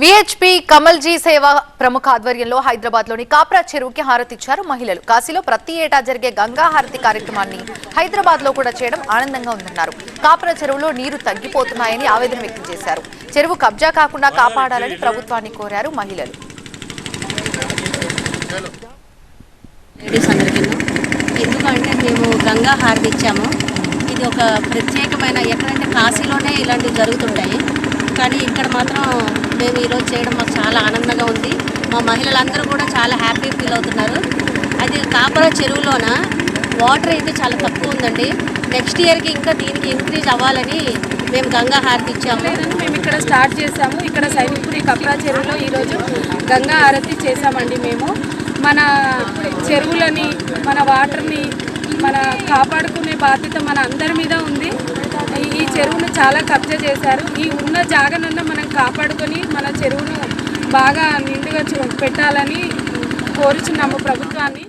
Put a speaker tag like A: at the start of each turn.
A: VHP Kamalji సేవ ప్రముఖ ఆధ్వర్యంలో హైదరాబాద్లోని కాప్రా చెరువుకి హారతిచ్చారు మహిళలు. కాశీలో ప్రతి ఏటా జరిగే గంగా హారతి కార్యక్రమాన్ని హైదరాబాద్లో కూడా చేయడం ఆనందంగా ఉందన్నారు. కాప్రా చెరువులో నీరు తగ్గిపోతున్నాయని ఆవేదన వ్యక్తం చేశారు. చెరువు కబ్జా కాకుండా కాపాడాలని ప్రభుత్వాన్ని కోరారు మహిళలు.
B: ఎందుకంటే మేము గంగా హారతి ఇచ్చాము. ఇది ఒక ప్రత్యేకమైన ఎక్కడంటే కాశీలోనే ఇలాంటివి జరుగుతుంటాయి. కానీ ఇక్కడ మాత్రం మేము ఈరోజు చేయడం మాకు చాలా ఆనందంగా ఉంది. మా మహిళలందరూ కూడా చాలా హ్యాపీ ఫీల్ అవుతున్నారు. అది కాపర చెరువులోన వాటర్ అయితే చాలా తక్కువ ఉందండి. నెక్స్ట్ ఇయర్కి ఇంకా దీనికి ఇంక్రీజ్ అవ్వాలని మేము గంగా హారతి ఇచ్చాము.
C: మేము ఇక్కడ స్టార్ట్ చేసాము. ఇక్కడ సైనికుడి కప్రా చెరువులో ఈరోజు గంగా హారతి చేసామండి మేము. మన చెరువులని మన వాటర్ని మన కాపాడుకునే బాధ్యత మన అందరి మీద ఉంది. చాలా కబ్జా చేశారు. ఈ ఉన్న జాగనన్న మనం కాపాడుకొని మన చెరువును బాగా నిండుగా పెట్టాలని కోరుచున్నాము ప్రభుత్వాన్ని.